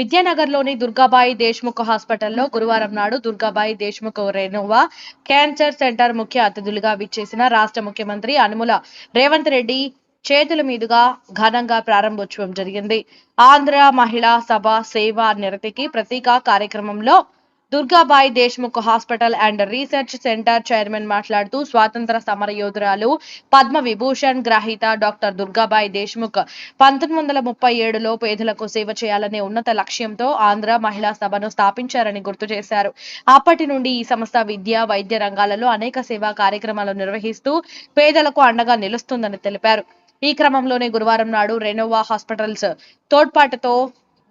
విద్యానగర్లోని దుర్గాబాయి దేశ్ముఖ్ హాస్పిటల్లో గురువారం నాడు Durgabai Deshmukh Renova cancer centre ముఖ్య అతిథులుగా విచ్చేసిన రాష్ట్ర ముఖ్యమంత్రి అనుముల రేవంత్ రెడ్డి చేతుల మీదుగా ఘనంగా ప్రారంభోత్సవం జరిగింది. ఆంధ్ర మహిళా సభ సేవా నిరతికి ప్రతీక కార్యక్రమంలో Durgabai Deshmukh hospital and research centre chairman మాట్లాడుతూ స్వాతంత్ర సమర యోధురాలు పద్మ విభూషణ్ గ్రహీత డాక్టర్ దుర్గాబాయి దేశ్ముఖ్ పంతొమ్మిది వందల ముప్పై ఏడులో పేదలకు సేవ చేయాలనే ఉన్నత లక్ష్యంతో ఆంధ్ర మహిళా సభను స్థాపించారని గుర్తు చేశారు. అప్పటి నుండి ఈ సంస్థ విద్య వైద్య రంగాలలో అనేక సేవా కార్యక్రమాలు నిర్వహిస్తూ పేదలకు అండగా నిలుస్తుందని తెలిపారు. ఈ క్రమంలోనే గురువారం నాడు రెనోవా హాస్పిటల్స్ తోడ్పాటుతో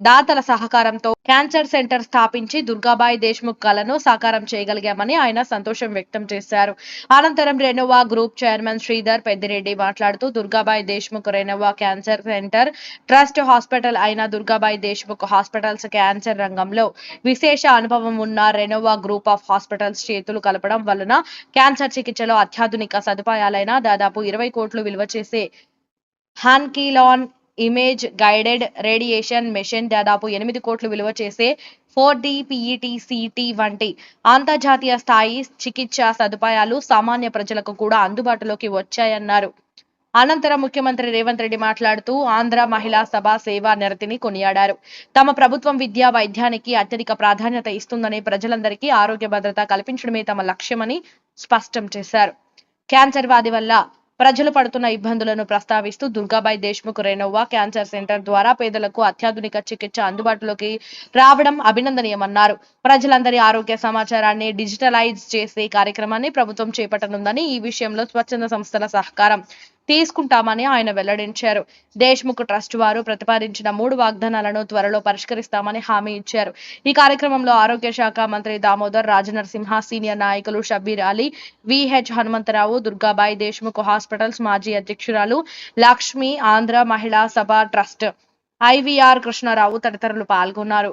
దాతల సహకారంతో క్యాన్సర్ సెంటర్ స్థాపించి దుర్గాబాయి దేశ్ముఖ్ కలను సాకారం చేయగలిగామని ఆయన సంతోషం వ్యక్తం చేశారు. అనంతరం Renova group chairman Sridhar Peddireddy మాట్లాడుతూ Durgabai Deshmukh Renova cancer centre trust hospital అయిన దుర్గాబాయి దేశ్ముఖ్ హాస్పిటల్స్ క్యాన్సర్ రంగంలో విశేష అనుభవం ఉన్న రెనోవా గ్రూప్ ఆఫ్ హాస్పిటల్స్ చేతులు కలపడం వలన క్యాన్సర్ చికిత్సలో అత్యాధునిక సదుపాయాలైన దాదాపు ఇరవై కోట్లు విలువ చేసే హాన్కీలాన్ ఇమేజ్ గైడెడ్ రేడియేషన్ మెషిన్ దాదాపు ఎనిమిది కోట్లు విలువ చేసే ఫోర్ డి పిఈటి సిటి వంటి అంతర్జాతీయ స్థాయి చికిత్స సదుపాయాలు సామాన్య ప్రజలకు కూడా అందుబాటులోకి వచ్చాయన్నారు. అనంతరం ముఖ్యమంత్రి రేవంత్ రెడ్డి మాట్లాడుతూ ఆంధ్ర మహిళా సభ సేవా నిరతిని కొనియాడారు. తమ ప్రభుత్వం విద్యా వైద్యానికి అత్యధిక ప్రాధాన్యత ఇస్తుందని ప్రజలందరికీ ఆరోగ్య భద్రత కల్పించడమే తమ లక్ష్యమని స్పష్టం చేశారు. క్యాన్సర్ వ్యాధి వల్ల ప్రజలు పడుతున్న ఇబ్బందులను ప్రస్తావిస్తూ Durgabai Deshmukh Renova cancer centre ద్వారా పేదలకు అత్యాధునిక చికిత్స అందుబాటులోకి రావడం అభినందనీయమన్నారు. ప్రజలందరి ఆరోగ్య సమాచారాన్ని డిజిటలైజ్ చేసే కార్యక్రమాన్ని ప్రభుత్వం చేపట్టనుందని ఈ విషయంలో స్వచ్ఛంద సంస్థల సహకారం తీసుకుంటామని ఆయన వెల్లడించారు. దేశ్ముఖ్ ట్రస్ట్ వారు ప్రతిపాదించిన మూడు వాగ్దానాలను త్వరలో పరిష్కరిస్తామని హామీ ఇచ్చారు. ఈ కార్యక్రమంలో ఆరోగ్య శాఖ మంత్రి దామోదర్ రాజనరసింహ సీనియర్ నాయకులు షబీర్ అలీ విహెచ్ హనుమంతరావు దుర్గాబాయి దేశ్ముఖ్ హాస్పిటల్స్ మాజీ అధ్యక్షురాలు లక్ష్మి ఆంధ్ర మహిళా సభ ట్రస్ట్ ఐవీఆర్ కృష్ణారావు తదితరులు పాల్గొన్నారు.